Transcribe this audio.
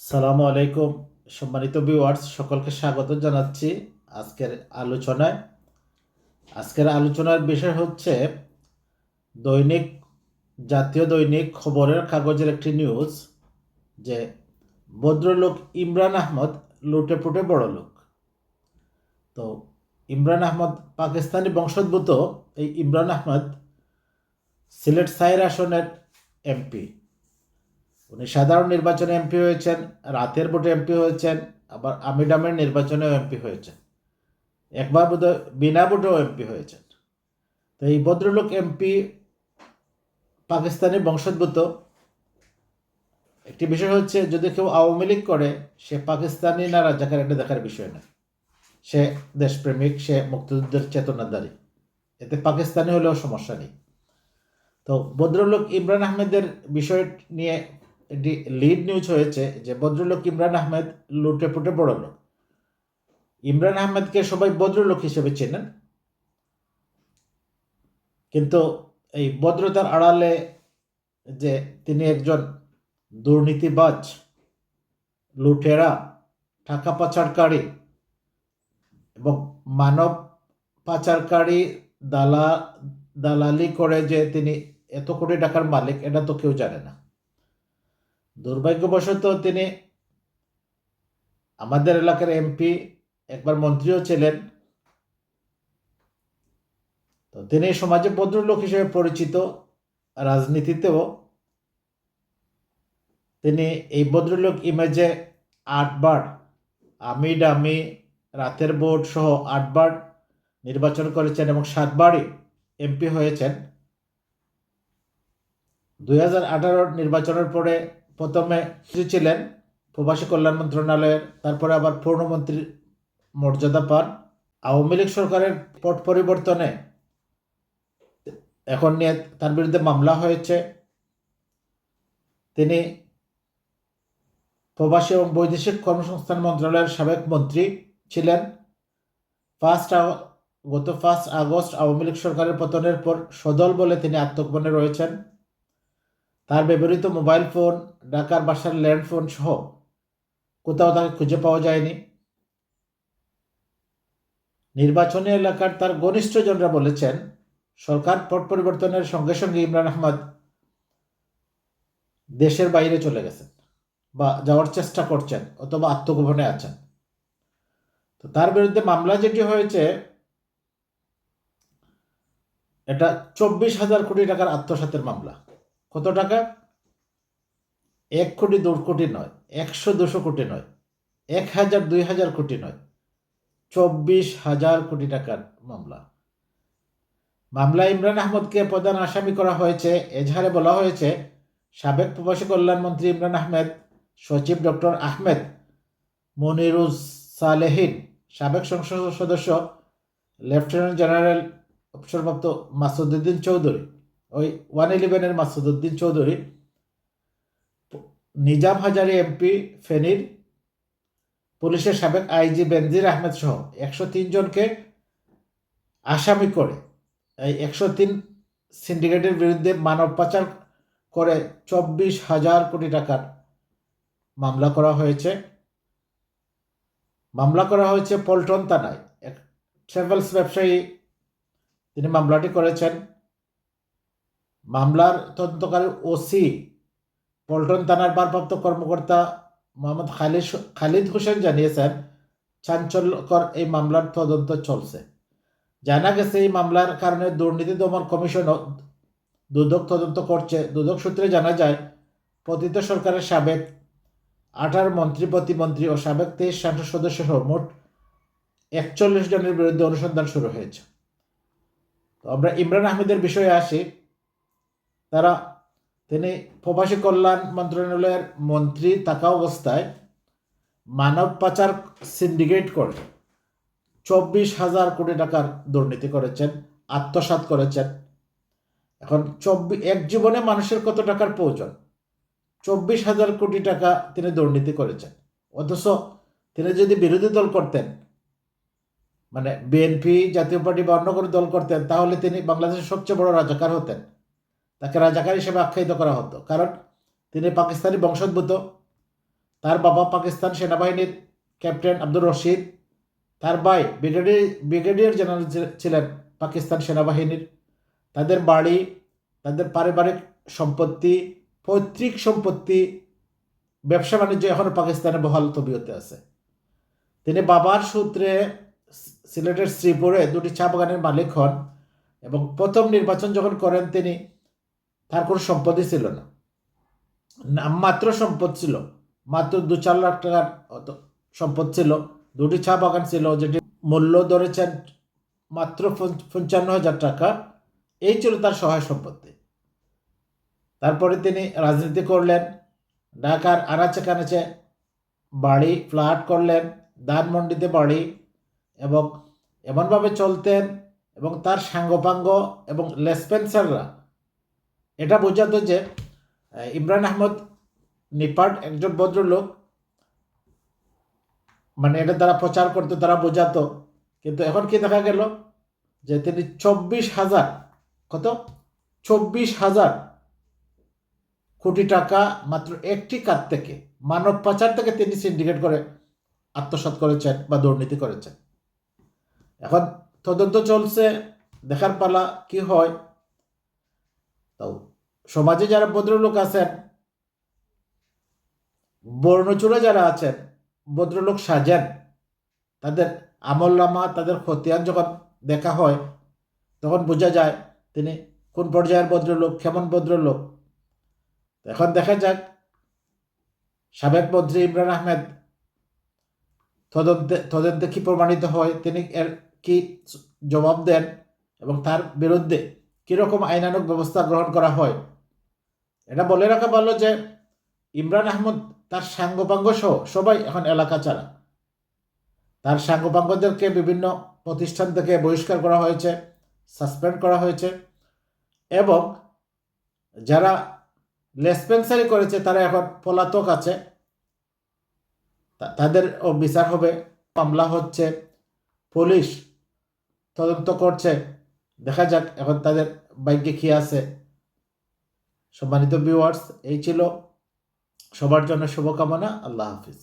সালামু আলাইকুম, সম্মানিত ভিউয়ার্স সকলকে স্বাগত জানাচ্ছি আজকের আলোচনায়। আজকের আলোচনার বিষয় হচ্ছে দৈনিক, জাতীয় দৈনিক খবরের কাগজের একটি নিউজ যে ভদ্রলোক ইমরান আহমদ লুটে পুটে বড় লোক। তো ইমরান আহমদ পাকিস্তানি বংশোদ্ভূত, এই ইমরান আহমদ সিলেট সাইর আসনের এমপি। উনি সাধারণ নির্বাচনে এমপি হয়েছেন, রাতের ভোটে এমপি হয়েছেন, আবার আমিডামের নির্বাচনেও এমপি হয়েছেন। একবার বোধহয় বিনা ভোটেও এমপি হয়েছেন। তো এই ভদ্রলোক এমপি, পাকিস্তানি বংশোদ্ভূত। একটি বিষয় হচ্ছে, যদি কেউ আওয়ামী লীগ করে, সে পাকিস্তানি না রাজাকার, এটা দেখার বিষয় না। সে দেশপ্রেমিক, সে মুক্তিযুদ্ধের চেতনাধারী। এতে পাকিস্তানি হলেও সমস্যা নেই। তো ভদ্রলোক ইমরান আহমেদের বিষয় নিয়ে একটি লিড নিউজ হয়েছে যে ভদ্রলোক ইমরান আহমেদ লুটে পুটে বড় লোক। ইমরান আহমেদকে সবাই ভদ্রলোক হিসেবে চেনেন। কিন্তু এই ভদ্রতার আড়ালে যে তিনি একজন দুর্নীতিবাজ, লুটেরা, টাকা পাচারকারী এবং মানব পাচারকারী দালা, দালালি করে যে তিনি এত কোটি টাকার মালিক, এটা তো কেউ জানে না। দুর্ভাগ্যবশত তিনি আমাদের এলাকার এমপি একবার মন্ত্রীও ছিলেন। তো তিনি সমাজে ভদ্রলোক হিসেবে পরিচিত, রাজনীতিতেও। তিনি এই ভদ্রলোক ইমেজে আটবার আমি ডামি, রাতের বোর্ড সহ আটবার নির্বাচন করেছেন এবং সাতবারই এমপি হয়েছেন। দুই নির্বাচনের পরে প্রথমে ছিলেন প্রবাসী কল্যাণ মন্ত্রণালয়ের, তারপরে আবার পূর্ণমন্ত্রীর মর্যাদা পান। আওয়ামী লীগ সরকারের পট পরিবর্তনে এখন নিয়ে তার বিরুদ্ধে মামলা হয়েছে। তিনি প্রবাসী এবং বৈদেশিক কর্মসংস্থান মন্ত্রণালয়ের সাবেক মন্ত্রী ছিলেন। ফার্স্ট গত ফার্স্ট আগস্ট আওয়ামী লীগ সরকারের পতনের পর সদল বলে তিনি আত্মগোপনে রয়েছেন। তার ব্যবহৃত মোবাইল ফোন ঢাকার বাসার ল্যান্ডফোন সহ কোথাও তাকে খুঁজে পাওয়া যায়নি। নির্বাচনী এলাকার তার ঘনিষ্ঠজনরা বলেছেন, সরকার পট পরিবর্তনের সঙ্গে সঙ্গে ইমরান আহমদ দেশের বাইরে চলে গেছেন বা যাওয়ার চেষ্টা করছেন অথবা আত্মগোপনে আছেন। তো তার বিরুদ্ধে মামলা যেটি হয়েছে, এটা চব্বিশ হাজার কোটি টাকার আত্মসাতের মামলা। কত টাকা? এক কোটি দু কোটি নয়, একশো দুশো কোটি নয়, এক হাজার দুই হাজার কোটি নয়, চব্বিশ হাজার কোটি টাকার মামলা। মামলা ইমরান আহমদকে প্রধান আসামি করা হয়েছে। এজাহারে বলা হয়েছে, সাবেক প্রবাসী কল্যাণমন্ত্রী ইমরান আহমেদ, সচিব ডক্টর আহমেদ মনিরুজ সালেহিন, সাবেক সংসদ সদস্য লেফটেন্যান্ট জেনারেল অবসরপ্রাপ্ত মাসুদুদ্দিন চৌধুরী। ওই ওয়ান ইলেভেনের মাসুদুদ্দিন চৌধুরী, নিজাম হাজারি এমপি ফেনীর পুলিশের সাবেক আইজি বেনজির আহমেদ সহ একশো তিন জনকে আসামি করে। এই একশো তিন সিন্ডিকেটের বিরুদ্ধে মানব পাচার করে চব্বিশ হাজার কোটি টাকার মামলা করা হয়েছে। মামলা করা হয়েছে পল্টন থানায়। এক ট্রাভেলস ব্যবসায়ী তিনি মামলাটি করেছেন। মামলার তদন্তকারী ওসি পল্টন থানার ভারপ্রাপ্ত কর্মকর্তা মোহাম্মদ খালিদ খালিদ হোসেন জানিয়েছেন, চাঞ্চল্যকর এই মামলার তদন্ত চলছে। জানা গেছে, এই মামলার কারণে দুর্নীতি দমন কমিশনও দুদক তদন্ত করছে। দুদক সূত্রে জানা যায়, পতিত সরকারের সাবেক আঠারো মন্ত্রী, প্রতিমন্ত্রী ও সাবেক তেইশ সংসদ সদস্য সহ মোট একচল্লিশ জনের বিরুদ্ধে অনুসন্ধান শুরু হয়েছে। তো আমরা ইমরান আহমেদের বিষয়ে আসি। তারা তিনি প্রবাসী কল্যাণ মন্ত্রণালয়ের মন্ত্রী থাকা অবস্থায় মানব পাচার সিন্ডিকেট করে চব্বিশ হাজার কোটি টাকার দুর্নীতি করেছেন, আত্মসাৎ করেছেন। এখন চব্বিশ এক জীবনে মানুষের কত টাকার প্রয়োজন? চব্বিশ হাজার কোটি টাকা তিনি দুর্নীতি করেছেন। অথচ তিনি যদি বিরোধী দল করতেন মানে বিএনপি জাতীয় পার্টি বা অন্য কোনো দল করতেন, তাহলে তিনি বাংলাদেশের সবচেয়ে বড় রাজাকার হতেন। তাকে রাজাকার হিসেবে আখ্যায়িত করা হতো। কারণ তিনি পাকিস্তানি বংশোদ্ভূত। তার বাবা পাকিস্তান সেনাবাহিনীর ক্যাপ্টেন আব্দুর রশিদ। তার ভাই ব্রিগেডিয়ার ব্রিগেডিয়ার জেনারেল ছিলেন পাকিস্তান সেনাবাহিনীর। তাদের বাড়ি, তাদের পারিবারিক সম্পত্তি, পৈতৃক সম্পত্তি, ব্যবসা বাণিজ্য এখনও পাকিস্তানে বহাল তবিয়তে আছে। তিনি বাবার সূত্রে সিলেটের শ্রীপুরে দুটি চা বাগানের মালিক হন এবং প্রথম নির্বাচন যখন করেন তিনি তার কোনো সম্পত্তি ছিল না। নামমাত্র সম্পদ ছিল। মাত্র দু চার লাখ টাকার সম্পদ ছিল। দুটি চা বাগান ছিল যেটি মূল্য ধরেছেন মাত্র পঞ্চান্ন হাজার টাকা। এই ছিল তার সহায় সম্পত্তি। তারপরে তিনি রাজনীতি করলেন। ঢাকার আনাচে কানাচে বাড়ি ফ্ল্যাট করলেন। ধানমন্ডিতে বাড়ি এবং এমনভাবে চলতেন এবং তার সাঙ্গপাঙ্গ এবং লেসপেন্সাররা এটা বোঝাতো যে ইমরান আহমদ নিপাট একজন ভদ্রলোক। মানে এটা তারা প্রচার করতে, তারা বোঝাতো। কিন্তু এখন কি দেখা গেল যে তিনি চব্বিশ হাজার, কত? চব্বিশ হাজার কোটি টাকা মাত্র একটি কাত থেকে, মানব পাচার থেকে তিনি সিন্ডিকেট করে আত্মসাৎ করেছেন বা দুর্নীতি করেছেন। এখন তদন্ত চলছে, দেখার পালা কি হয়? সমাজে যারা ভদ্রলোক আছেন, বর্ণচূড়া যারা আছেন, ভদ্রলোক সাজেন, তাদের আমলনামা তাদের খতিয়ান যখন দেখা হয়, তখন বোঝা যায় তিনি কোন পর্যায়ের ভদ্রলোক, কেমন ভদ্রলোক। এখন দেখা যাক, সাবেক মন্ত্রী ইমরান আহমেদ তদন্তে তদন্তে কি প্রমাণিত হয়, তিনি এর কি জবাব দেন এবং তার বিরুদ্ধে কীরকম আইনানুক ব্যবস্থা গ্রহণ করা হয়? এটা বলে রাখা ভালো যে, ইমরান আহমদ তার সাঙ্গপাঙ্গ সহ সবাই এখন এলাকা ছাড়া। তার সাঙ্গপাঙ্গদেরকে বিভিন্ন প্রতিষ্ঠান থেকে বহিষ্কার করা হয়েছে, সাসপেন্ড করা হয়েছে এবং যারা লেসপেন্সারি করেছে, তারা এখন পলাতক আছে। তাদের ও বিচার হবে। মামলা হচ্ছে, পুলিশ তদন্ত করছে। দেখা যাক, এখন তাদের বাইকে কি আছে। সম্মানিত ভিউয়ার্স এই ছিল সবার জন্য শুভকামনা। আল্লাহ হাফিজ।